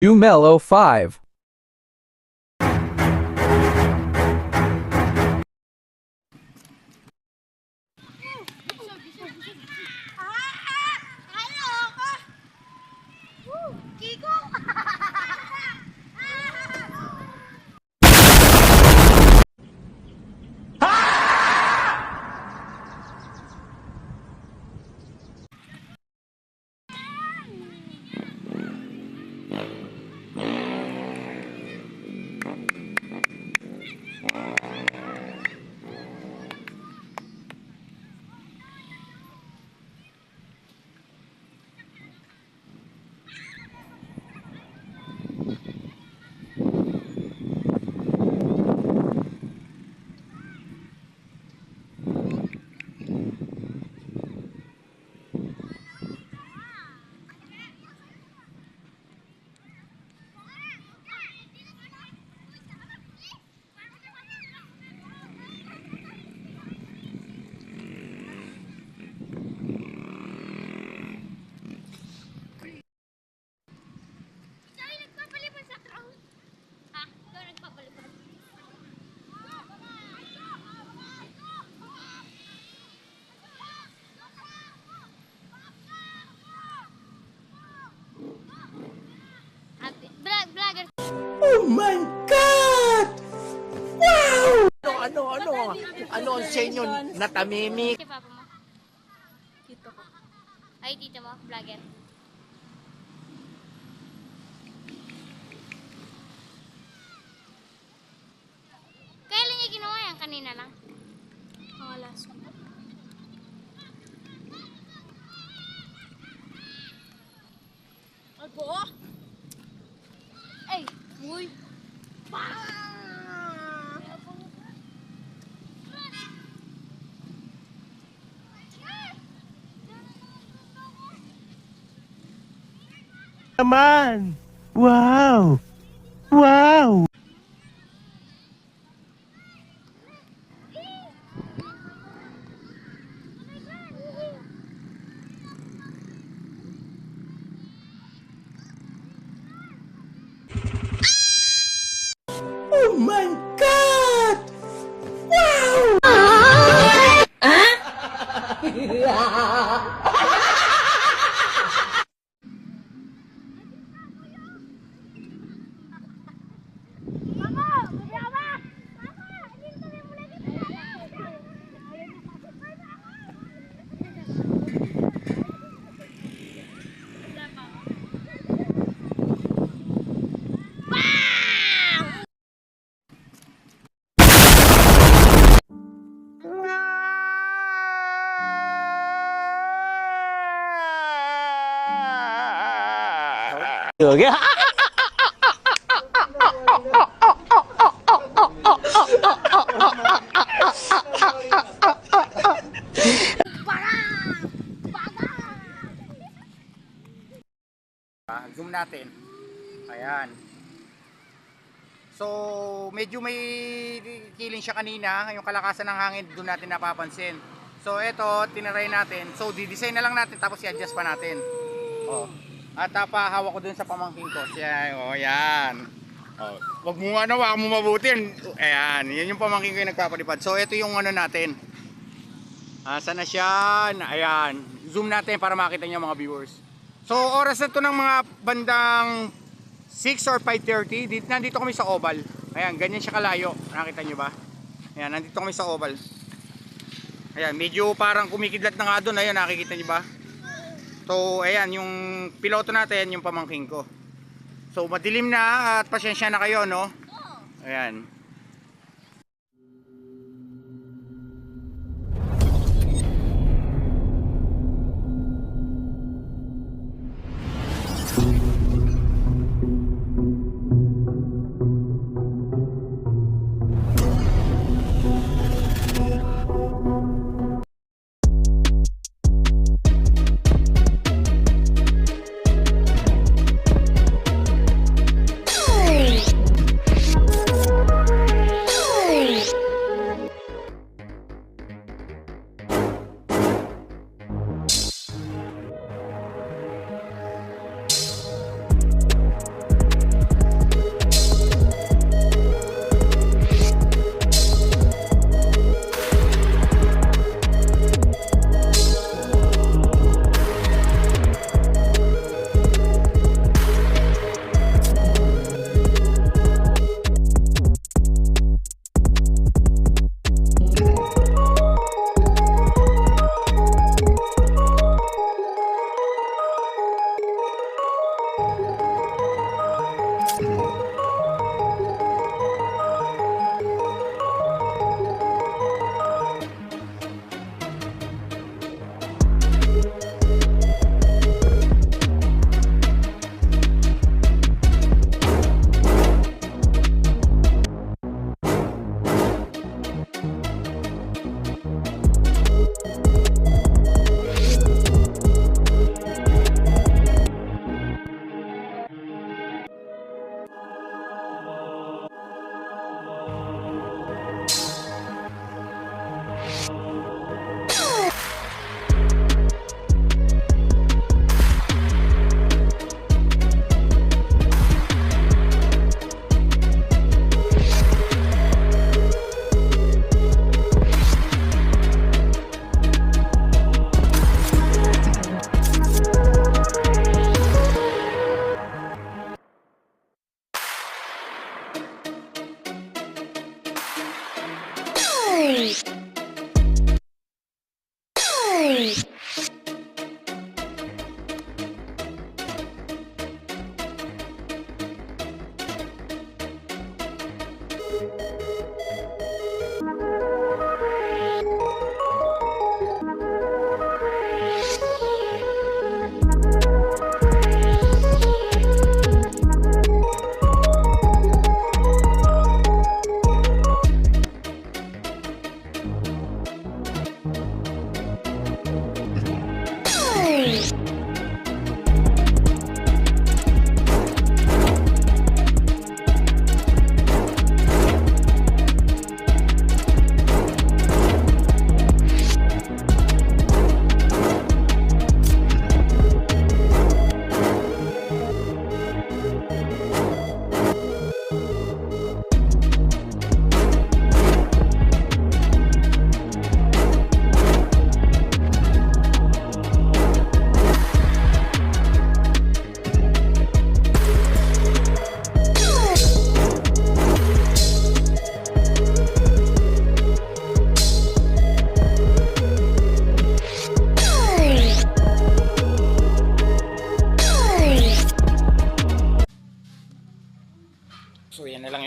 Umelo 5. Ang sa inyo? Natamimik? Si papa mo? Tito ko. Ay, tito mo, vlogger. Kailan niya ginawa yan? Kanina lang? Mga last one. Ay, po! Ay! Uy! Naman! Wow! Wow! Okay. Ah, Zoom natin. Ayan. So, medyo may killing siya kanina. Yung kalakasan ng hangin, doon natin napapansin. So, eto, tinaray natin. So, di-design na lang natin, tapos i-adjust pa natin. Oh. At uh, pahawak ko dun sa pamangking ko. Siya, oh, yan. Oh, wag mo ano, wag mo mabuti. Ayan, yan yung pamangking ko yung nagpapalipad. So, ito yung ano natin. Asa na siya? Ayan. Zoom natin para makita niyo mga viewers. So, oras na to ng mga bandang 6 or 5.30. Dito, nandito kami sa oval. Ayan, ganyan siya kalayo. Nakita niyo ba? Ayan, nandito kami sa oval. Ayan, medyo parang kumikidlat na nga doon. Ayan, nakikita niyo ba? So, ayan, yung piloto natin, yung pamangking ko. So, madilim na at pasensya na kayo, no? Ayan. Gold.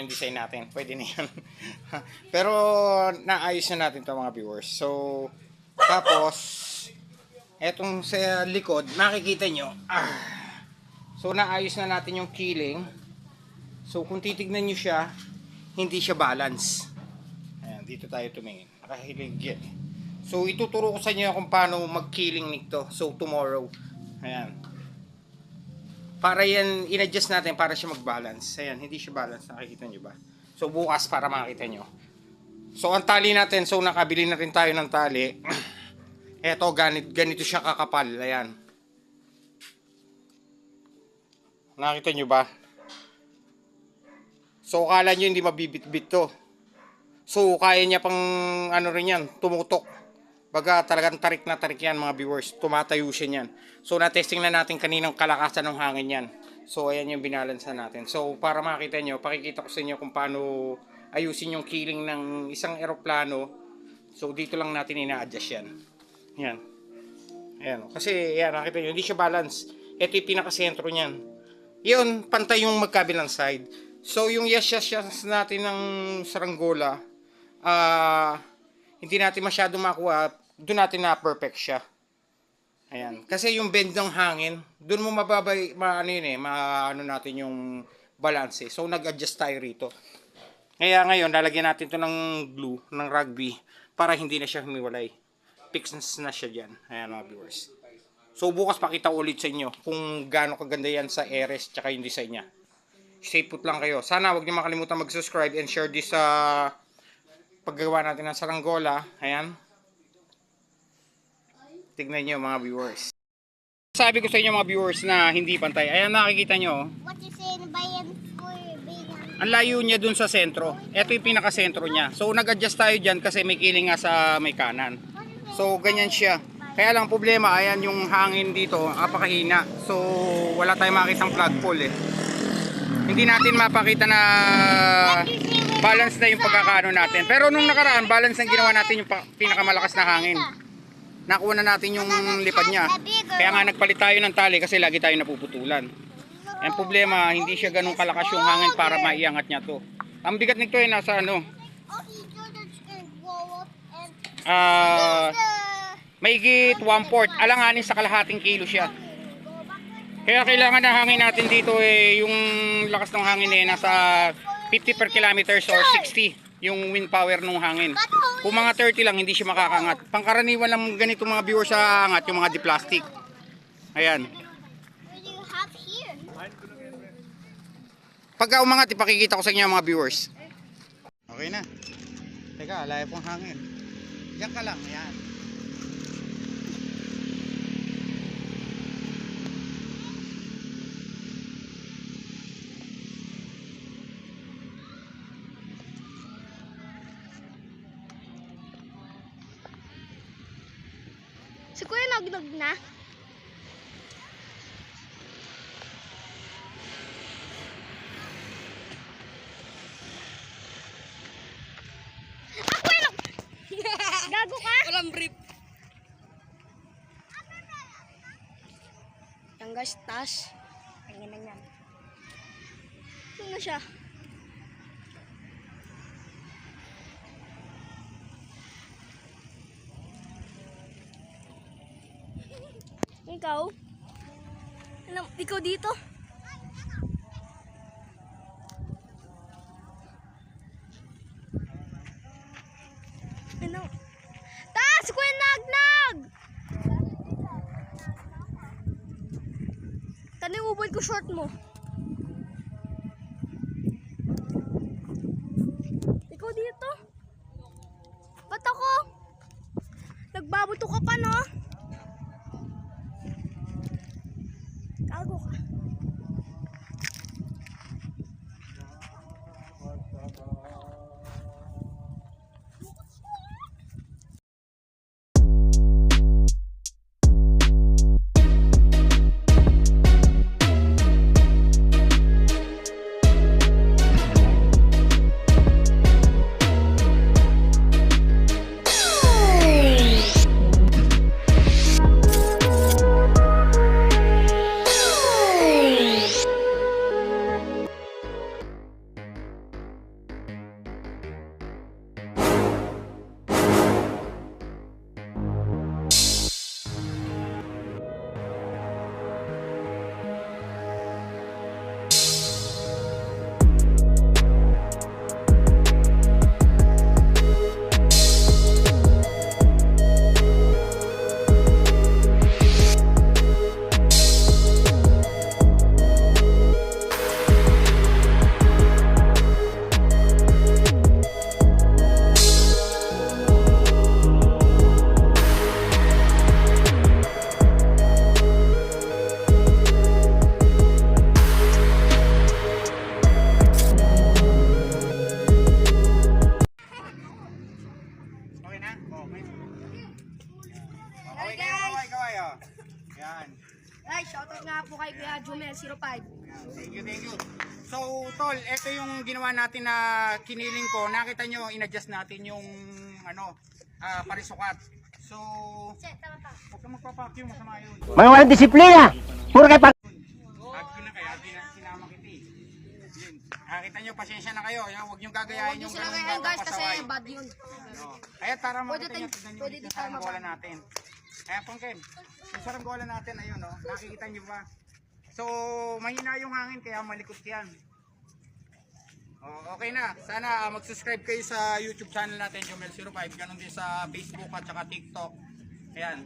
Yung design natin. Pwede na yan. Pero naayos na natin to mga viewers. So tapos etong sa likod, makikita nyo. Ah, so naayos na natin yung keeling. So kung titignan nyo siya, hindi siya balance. Ayan, dito tayo tumingin. Nakahilig yan. So ituturo ko sa inyo kung paano mag-keeling nito. So tomorrow. Ayan. Para yan, in-adjust natin para siya mag-balance. Ayan, hindi siya balance. Nakikita nyo ba? So bukas para makita nyo. So ang tali natin, so nakabili na rin tayo ng tali. Eto, ganito, ganito siya kakapal. Ayan. Nakita nyo ba? So akala nyo hindi mabibit-bit to. So kaya niya pang ano rin yan, tumutok. Baga talagang tarik na tarik yan mga viewers. Tumatayo siya niyan. So na-testing na natin kaninang kalakasan ng hangin yan. So ayan yung binalansa natin. So para makita nyo, pakikita ko sa inyo kung paano ayusin yung keeling ng isang eroplano. So dito lang natin ina-adjust yan. Yan. Ayan. Kasi yan, nakita nyo, hindi siya balance. Ito yung pinakasentro niyan. Yun, pantay yung magkabilang side. So yung yes yes yes natin ng saranggola, ah hindi natin masyado makuha, doon natin na perfect siya. Ayan. Kasi yung bend ng hangin, doon mo mababay, ma, ano yun eh, maano natin yung balance eh. So nag-adjust tayo rito. Kaya ngayon, lalagyan natin to ng glue, ng rugby, para hindi na siya humiwalay. Fix na siya dyan. Ayan mga viewers. So bukas pakita ulit sa inyo kung gaano kaganda yan sa Eres tsaka yung design niya. Stay put lang kayo. Sana wag niyo makalimutan mag-subscribe and share this sa paggawa natin ng saranggola. Ayan. Tignan niyo mga viewers. Sabi ko sa inyo mga viewers na hindi pantay. Ayan nakikita nyo. oh. What you saying bayan for being Ang layo niya dun sa sentro. Ito yung pinaka-sentro niya. So nag-adjust tayo dyan kasi may kiling nga sa may kanan. So ganyan siya. Kaya lang problema, ayan yung hangin dito, apakahina. So wala tayong makitang flagpole eh. Hindi natin mapakita na balance na yung pagkakaano natin. Pero nung nakaraan, balance ang ginawa natin yung pinakamalakas na hangin. Nakuha na natin yung lipad niya. Kaya nga nagpalit tayo ng tali kasi lagi tayo napuputulan. Ang problema, hindi siya ganun kalakas yung hangin para maiangat niya to. Ang bigat nito ay nasa ano, ah, the maigit 1 fourth, alanganin sa kalahating kilo siya. Kaya kailangan na hangin natin dito eh, yung lakas ng hangin eh, nasa 50 per kilometers or 60 yung wind power ng hangin. Kung mga 30 lang, hindi siya makakangat. Pangkaraniwan lang ganito mga viewers sa angat, yung mga di-plastic. Ayan. Pagka umangat, ipakikita ko sa inyo mga viewers. Okay na. Teka, layo pong hangin. Diyan ka lang, ayan. Nagnog na. Ako yun! Gago ka? Walang brief. Yan guys, taas. Tingnan na yan. Na siya. Ikaw? Alam, ikaw dito? Ano? Taas! Kuya Nagnag! Tanong ubod ko short mo. Yung ginawa natin na kiniling ko. Nakita nyo, in-adjust natin yung ano, ah, parisukat. So, huwag kang magpapakyong, masama yun. Mga walang disiplina! Puro kayo pa... Sabi ko na kaya, sinama kita eh. Yun. Nakita nyo, pasensya na kayo. Yan, Huwag nyo gagayahin yung ganun batang pasaway. bad yun. Kaya tara Pwede makita nyo, tayo- tignan nyo pwede yung saranggola mababa. natin. Kaya pangkem, yung saranggola natin, ayun no, nakikita nyo ba? So, mahina yung hangin kaya malikot yan. Oh, okay na. Sana ah, mag-subscribe kayo sa YouTube channel natin, Jomel05. Ganon din sa Facebook at saka TikTok. Ayan.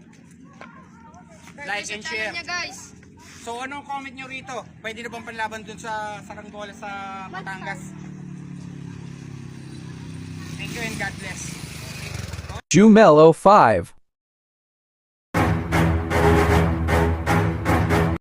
Like and share. guys. So, anong comment nyo rito? Pwede na bang panlaban dun sa saranggola sa Batangas? Thank you and God bless. Jumelo 5.